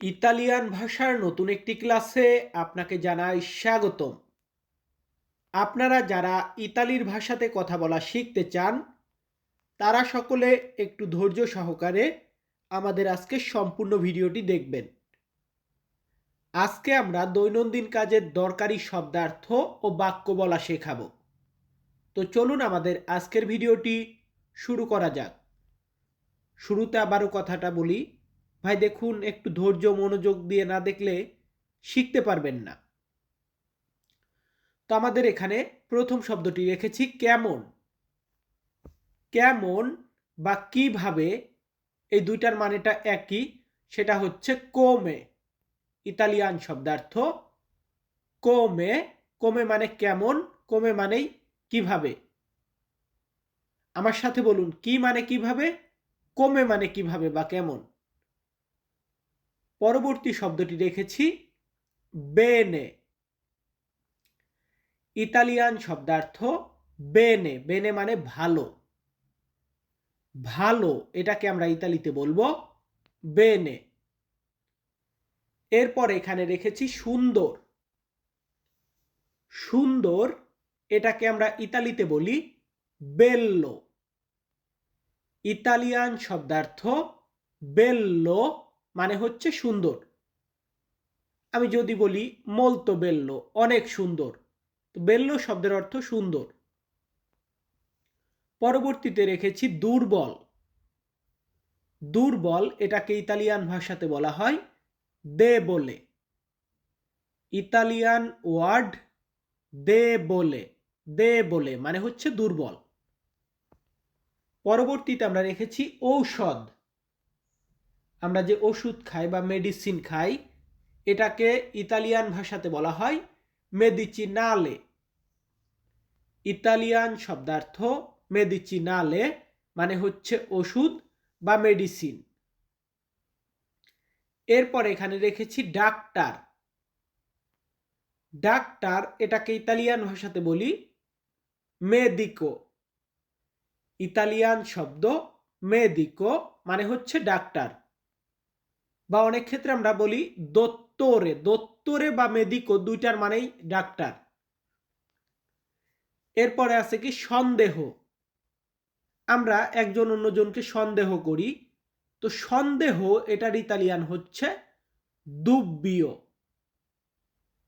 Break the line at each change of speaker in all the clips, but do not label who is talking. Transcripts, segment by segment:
Italian ভাষার নতুন একটি ক্লাসে আপনাকে জানাই স্বাগতম। আপনারা যারা ইতালির ভাষাতে কথা বলা শিখতে চান, তারা সকলে একটু ধৈর্য সহকারে আমাদের আজকে সম্পূর্ণ ভিডিওটি দেখবেন। আজকে আমরা দৈনন্দিন কাজের দরকারি শব্দার্থ ও বাক্য বলা শেখাবো। তো চলুন আমাদের আজকের ভিডিওটি শুরু করা যাক। শুরুতে আবারও কথাটা বলি ভাই দেখুন, একটু ধৈর্য, মনোযোগ দিয়ে না দেখলে শিখতে পারবেন না। তো আমাদের এখানে প্রথম শব্দটি রেখেছি, কেমন। কেমন বা কীভাবে এই দুইটার মানেটা একই, সেটা হচ্ছে কোমে, ইতালিয়ান শব্দার্থ কোমে। কোমে মানে কেমন, কোমে মানেই কীভাবে। আমার সাথে বলুন, কি মানে কীভাবে, কোমে মানে কীভাবে বা কেমন? পরবর্তী শব্দটি রেখেছি, বেনে। ইতালিয়ান শব্দার্থ বেনে বেনে মানে ভালো। ভালো, এটাকে আমরা ইতালিতে বলব বেনে। এরপর এখানে রেখেছি সুন্দর। সুন্দর, এটাকে আমরা ইতালিতে বলি বেল্লো। ইতালিয়ান শব্দার্থ বেল্লো মানে হচ্ছে সুন্দর। আমি যদি বলি মলতো বেল্লো, অনেক সুন্দর। তো বেল্লো শব্দের অর্থ সুন্দর। পরবর্তীতে রেখেছি দুর্বল। দুর্বল এটাকে ইতালিয়ান ভাষাতে বলা হয় দে বলে। ইতালিয়ান ওয়ার্ড দে বলে দে বলে মানে হচ্ছে দুর্বল। পরবর্তীতে আমরা রেখেছি ঔষধ। আমরা যে ওষুধ খাই বা মেডিসিন খাই, এটাকে ইতালিয়ান ভাষাতে বলা হয় মেডিচিনালে ইতালিয়ান শব্দার্থ মেডিচিনালে মানে হচ্ছে ওষুধ বা মেডিসিন এরপর এখানে রেখেছি ডাক্তার। ডাক্তার এটাকে ইতালিয়ান ভাষাতে বলি মেদিকো ইতালিয়ান শব্দ মেদিকো মানে হচ্ছে ডাক্তার। বা অনেক ক্ষেত্রে আমরা বলি দত্তরে। দত্তরে বা মেদিকো দুইটার মানেই ডাক্তার। এরপরে আছে কি সন্দেহ। আমরা একজন অন্যজনকে সন্দেহ করি। তো সন্দেহ এটার ইতালিয়ান হচ্ছে দুব্বিও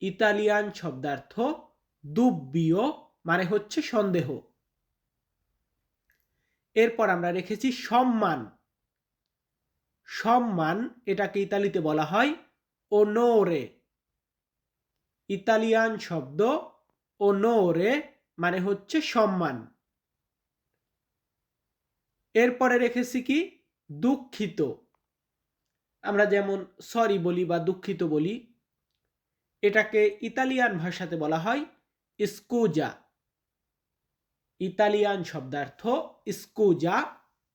ইতালিয়ান শব্দার্থ দুব্বিও মানে হচ্ছে সন্দেহ। এরপর আমরা রেখেছি সম্মান। সম্মান এটাকে ইতালিতে বলা হয় ওনোরে ইতালিয়ান শব্দ ওনোরে মানে হচ্ছে সম্মান। এরপরে রেখেছি কি? দুঃখিত। আমরা যেমন সরি বলি বা দুঃখিত বলি, এটাকে ইতালিয়ান ভাষাতে বলা হয় স্কুজা ইতালিয়ান শব্দার্থ স্কুজা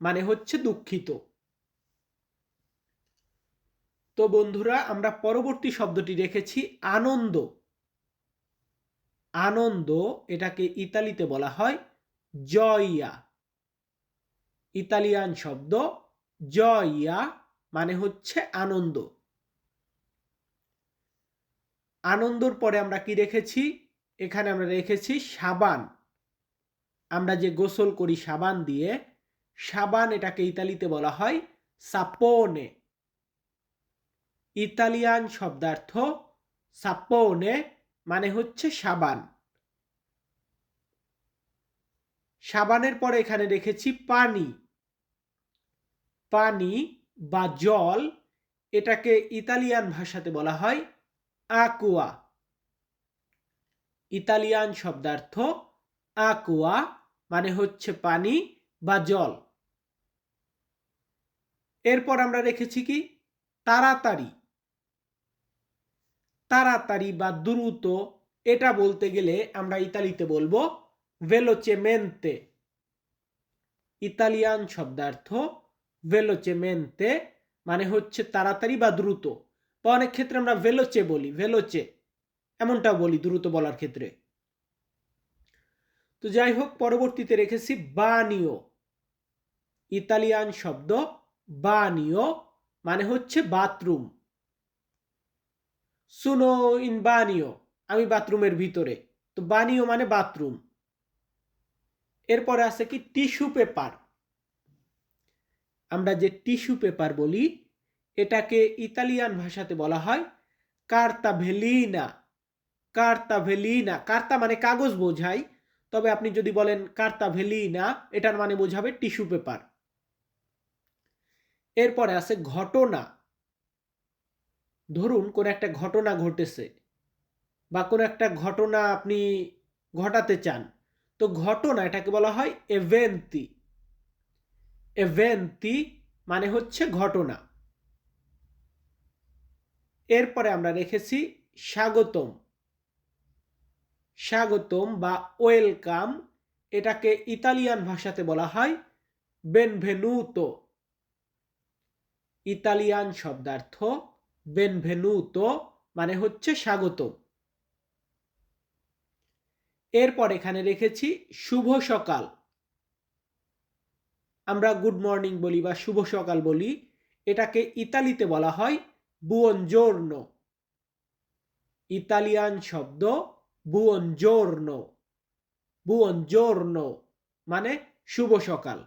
মানে হচ্ছে দুঃখিত। তো বন্ধুরা, আমরা পরবর্তী শব্দটি রেখেছি আনন্দ। আনন্দ এটাকে ইতালিতে বলা হয় জয়া ইতালিয়ান শব্দ জয়া মানে হচ্ছে আনন্দ। আনন্দর পরে আমরা কি রেখেছি? এখানে আমরা রেখেছি সাবান। আমরা যে গোসল করি সাবান দিয়ে, সাবান এটাকে ইতালিতে বলা হয় সাপোনে। ইতালিয়ান শব্দার্থ সাপোনে মানে হচ্ছে সাবান। সাবানের পরে এখানে রেখেছি পানি। পানি বা জল, এটাকে ইতালিয়ান ভাষাতে বলা হয় আকুয়া। ইতালিয়ান শব্দার্থ আকুয়া মানে হচ্ছে পানি বা জল। এরপর আমরা রেখেছি কি? তাড়াতাড়ি। তাড়াতাড়ি বা দ্রুত এটা বলতে গেলে আমরা ইতালিতে বলব ভেলোচেমেন্তে ইতালিয়ান শব্দার্থ ভেলোচেমেন্তে মানে হচ্ছে তাড়াতাড়ি বা দ্রুত। বা অনেক ক্ষেত্রে আমরা ভেলোচে বলি ভেলোচে এমনটাও বলি দ্রুত বলার ক্ষেত্রে। তো যাই হোক, পরবর্তীতে রেখেছি বানিও। ইতালিয়ান শব্দ বানিও মানে হচ্ছে বাথরুম। সুনো ইন বানিও আমি বাথরুমের ভিতরে। তো বানিও মানে বাথরুম এরপরে আছে কি? টিস্যু পেপার আমরা যে টিস্যু পেপার বলি, এটাকে ইতালিয়ান ভাষাতে বলা হয় কার্তা ভেলিনা কার্তা ভেলিনা কার্তা মানে কাগজ বোঝায়। তবে আপনি যদি বলেন কার্তা ভেলিনা এটার মানে বোঝাবে টিস্যু পেপার এরপরে আছে ঘটনা। ধরুন কোন একটা ঘটনা ঘটেছে বা কোনো একটা ঘটনা আপনি ঘটাতে চান, তো ঘটনা এটাকে বলা হয় এভেন্তি এভেন্তি মানে হচ্ছে ঘটনা। এরপরে আমরা রেখেছি স্বাগতম। স্বাগতম বা ওয়েলকাম এটাকে ইতালিয়ান ভাষাতে বলা হয় বেনভেনুতো ইতালিয়ান শব্দার্থ বেনভেনুতো মানে হচ্ছে স্বাগত। এরপর এখানে রেখেছি শুভ সকাল। আমরা গুড মর্নিং বলি বা শুভ সকাল বলি, এটাকে ইতালিতে বলা হয় বুয়নজোর্নো ইতালিয়ান শব্দ বুয়নজোর্নো বুয়নজোর্নো মানে শুভ সকাল।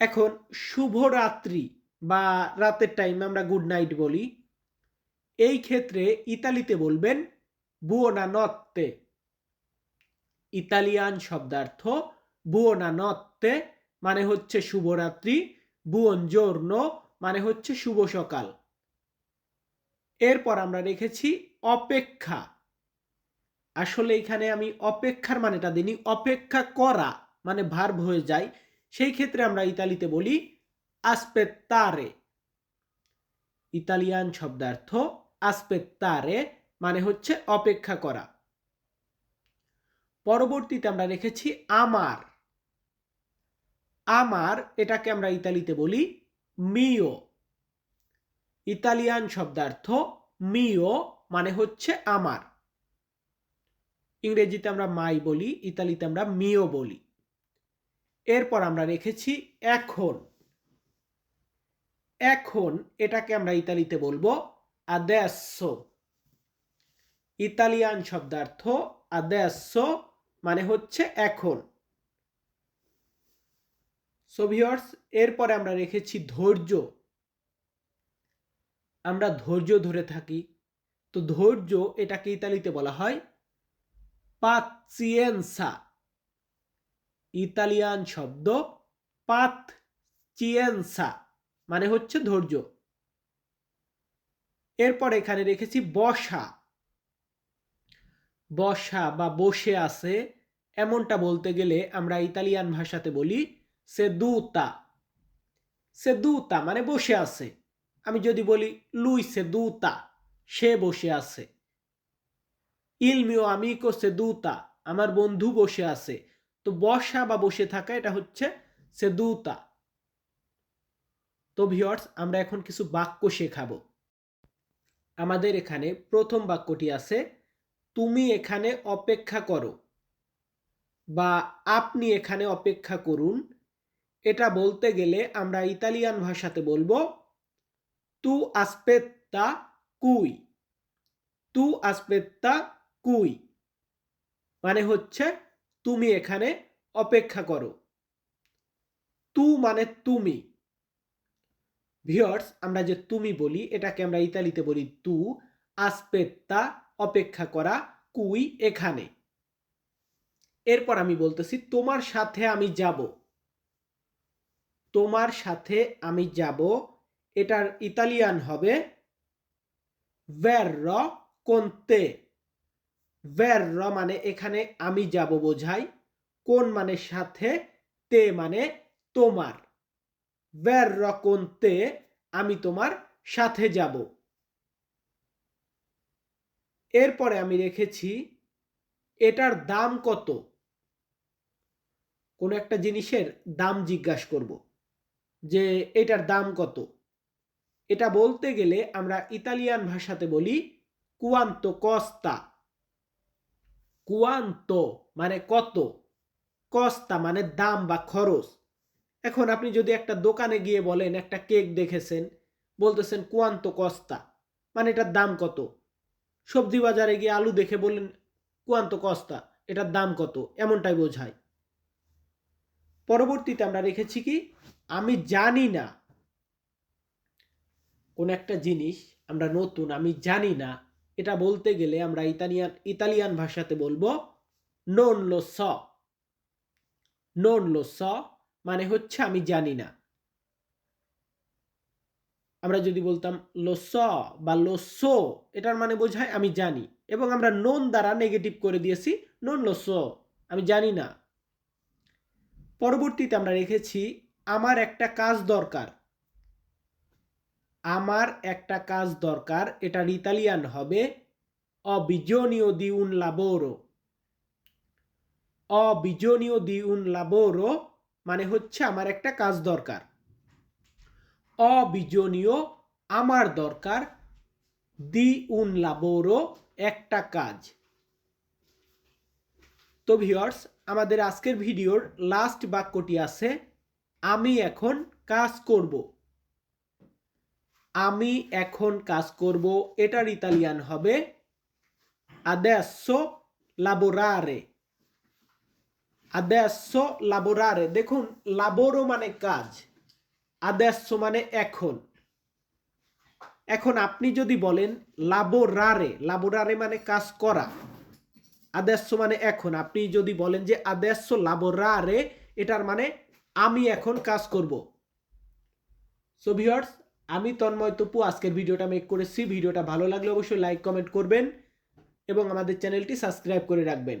এখন শুভ রাত্রি বা রাতের টাইমে আমরা গুড নাইট বলি। এই ক্ষেত্রে ইতালিতে বলবেন বুয়োনা নত্তে ইতালিয়ান শব্দার্থ বুয়োনা নত্তে মানে হচ্ছে শুভরাত্রি বুয়নজোর্ন মানে হচ্ছে শুভ সকাল। এরপর আমরা রেখেছি, অপেক্ষা। আসলে এখানে আমি অপেক্ষার মানেটা দিনি অপেক্ষা করা মানে ভার্ব হয়ে যায়। সেই ক্ষেত্রে আমরা ইতালিতে বলি আসপেত্তারে ইতালিয়ান শব্দার্থ আসপেত্তারে মানে হচ্ছে অপেক্ষা করা। পরবর্তীতে আমরা রেখেছি আমার আমার এটাকে আমরা ইতালিতে বলি মিও ইতালিয়ান শব্দার্থ মিও মানে হচ্ছে আমার ইংরেজিতে আমরা মাই বলি, ইতালিতে আমরা মিও বলি। এরপর আমরা রেখেছি এখন। এখন এটাকে আমরা ইতালিতে বলব আদেসো ইতালিয়ান শব্দার্থ আদেসো মানে হচ্ছে এখন। সোভিয়র্স এরপরে আমরা রেখেছি ধৈর্য। আমরা ধৈর্য ধরে থাকি। তো ধৈর্য এটাকে ইতালিতে বলা হয় পাচিয়েন্সা ইতালিয়ান শব্দ পাত চিয়েন্সা মানে হচ্ছে ধৈর্য। এরপর এখানে রেখেছি বসা। বসা বা বসে আছে এমনটা বলতে গেলে আমরা ইতালিয়ান ভাষাতে বলি সে দুতা সে দুতা মানে বসে আছে। আমি যদি বলি লুই সে দুতা সে বসে আছে। ইলমিও আমিকো সেদুতা আমার বন্ধু বসে আছে। তো বসা বা বসে থাকা এটা হচ্ছে সেদুতা। তো ভিওর্স আমরা এখন কিছু বাক্য শেখাবো। আমাদের এখানে প্রথম বাক্যটি আছে, তুমি এখানে অপেক্ষা করো বা আপনি এখানে অপেক্ষা করুন এটা বলতে গেলে আমরা ইতালিয়ান ভাষাতে বলব, তু আসপেত্তা কুই তু আসপেত্তা কুই মানে হচ্ছে, তুমি এখানে অপেক্ষা করো তু মানে তুমি ভিওর্স, আমরা যে তুমি বলি, এটাকে আমরা ইতালিতে বলি তু, আসপেত্তা, অপেক্ষা করা, কুই, এখানে। এরপর আমি বলতেছি, তোমার সাথে আমি যাব। তোমার সাথে আমি যাব। এটার ইতালিয়ান হবে ভ্যার কোনতে ভ্যার মানে এখানে আমি যাব বোঝাই কোন মানে সাথে, তে মানে তোমার। ভ্যার কোনতে আমি তোমার সাথে যাব। এরপরে আমি রেখেছি, এটার দাম কত? কোনো একটা জিনিসের দাম জিজ্ঞাসা করব, যে এটার দাম কত? এটা বলতে গেলে আমরা ইতালিয়ান ভাষাতে বলি কুয়ান্ত কস্তা কুয়ান্ত মানে কত? কস্তা মানে দাম বা খরচ। এখন আপনি যদি একটা দোকানে গিয়ে বলেন, একটা কেক দেখেছেন, বলতেছেন কুয়ান্ত কস্তা মানে এটার দাম কত? সবজি বাজারে গিয়ে আলু দেখে বললেন, কুয়ান্ত কস্তা, এটার দাম কত? এমনটাই বোঝায়। পরবর্তীতে আমরা রেখেছি কি, আমি জানি না। কোন একটা জিনিস আমরা নতুন, আমি জানি না, এটা বলতে গেলে আমরা ইতালিয়ান ইতালিয়ান ভাষাতে বলব নন লো স নন লো স মানে হচ্ছে আমি জানি না। আমরা যদি বলতাম লোস বা লোসো, এটার মানে বোঝায় আমি জানি এবং আমরা নন দ্বারা নেগেটিভ করে দিয়েছি নন লোসো, আমি জানি না। পরবর্তীতে আমরা রেখেছি আমার একটা কাজ দরকার। আমার একটা কাজ দরকার, এটার ইতালিয়ান হবে অবিজনীয় দি উন লাবোরো অবিজনীয় দি উন লাবোরো মানে হচ্ছে আমার একটা কাজ দরকার। অবিজনীয় আমার দরকার। দি উন লাবোরো একটা কাজ। তো ভিওর্স আমাদের আজকের ভিডিওর লাস্ট বাক্যটি আছে, আমি এখন কাজ করব। আমি এখন কাজ করব, এটার ইতালিয়ান হবে, adesso lavorare adesso lavorare দেখুন লাবোরো মানে কাজ, আদেশ মানে এখন। এখন আপনি যদি বলেন লাবোরারে লাবোরারে মানে কাজ করা, আদেশ মানে এখন। আপনি যদি বলেন যে আদেশ লাবোরারে এটার মানে আমি এখন কাজ করব। সো ভিউয়ার্স আমি তন্ময় তপু, আজকের ভিডিওটা মেক করেছি। ভিডিওটা ভালো লাগলে অবশ্যই লাইক কমেন্ট করবেন এবং আমাদের চ্যানেলটি সাবস্ক্রাইব করে রাখবেন।